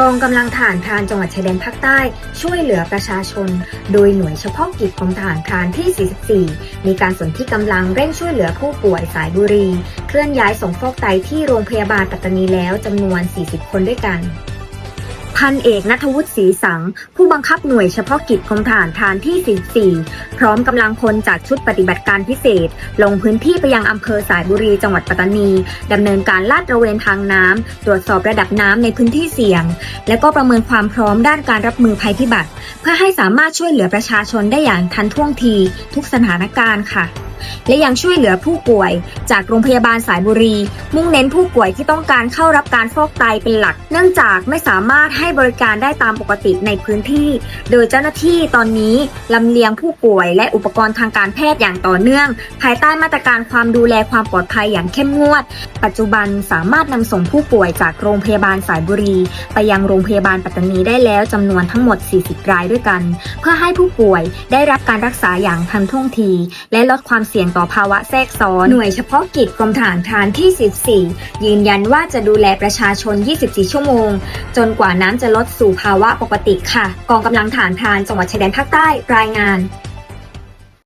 กองกำลังฐานพรานจังหวัดชายแดนภาคใต้ ช่วยเหลือประชาชน โดยหน่วยเฉพาะกิจกรมทหารพรานที่ 44 มีการสนที่กำลังเร่งช่วยเหลือผู้ป่วยสายบุรี เคลื่อนย้ายส่งฟอกไตที่โรงพยาบาลปัตตานีแล้วจำนวน 40 คนด้วยกัน พันเอกนัทวุฒิศรีสัง ผู้บังคับหน่วยเฉพาะกิจกรมทหารพรานที่ 44 พร้อมกำลังพลจากชุดปฏิบัติการพิเศษ ลงพื้นที่ไปยังอำเภอสายบุรีจังหวัดปัตตานีดำเนินการลาดตระเวนทางน้ำตรวจสอบระดับน้ำในพื้นที่เสี่ยง และก็ประเมินความพร้อมด้านการรับมือภัยพิบัติ เพื่อให้สามารถช่วยเหลือประชาชนได้อย่างทันท่วงทีทุกสถานการณ์ค่ะ และยังช่วยเหลือผู้ป่วย จากโรงพยาบาลสายบุรี มุ่งเน้นผู้ป่วยที่ต้องการเข้ารับการฟอกไตเป็นหลัก เนื่องจากไม่สามารถให้บริการได้ตามปกติในพื้นที่ โดยเจ้าหน้าที่ตอนนี้ลำเลียงผู้ป่วยและอุปกรณ์ทางการแพทย์อย่างต่อเนื่อง ภายใต้มาตรการความดูแลความปลอดภัยอย่างเข้มงวด ปัจจุบันสามารถนำส่งผู้ป่วยจากโรงพยาบาลสายบุรี ไปยังโรงพยาบาลปัตตานีได้แล้วจำนวนทั้งหมด 40 รายด้วยกัน เพื่อให้ผู้ป่วยได้รับการรักษาอย่างทันท่วงที และลดความเสี่ยงต่อภาวะแทรกซ้อน หน่วยเฉพาะกิจกรมทหารพรานที่ 14 ยืนยันว่าจะดูแลประชาชน 24 ชั่วโมง จนกว่าน้ำจะลดสู่ภาวะปกติค่ะ กองกำลังฐานพรานจังหวัดชายแดนภาคใต้รายงาน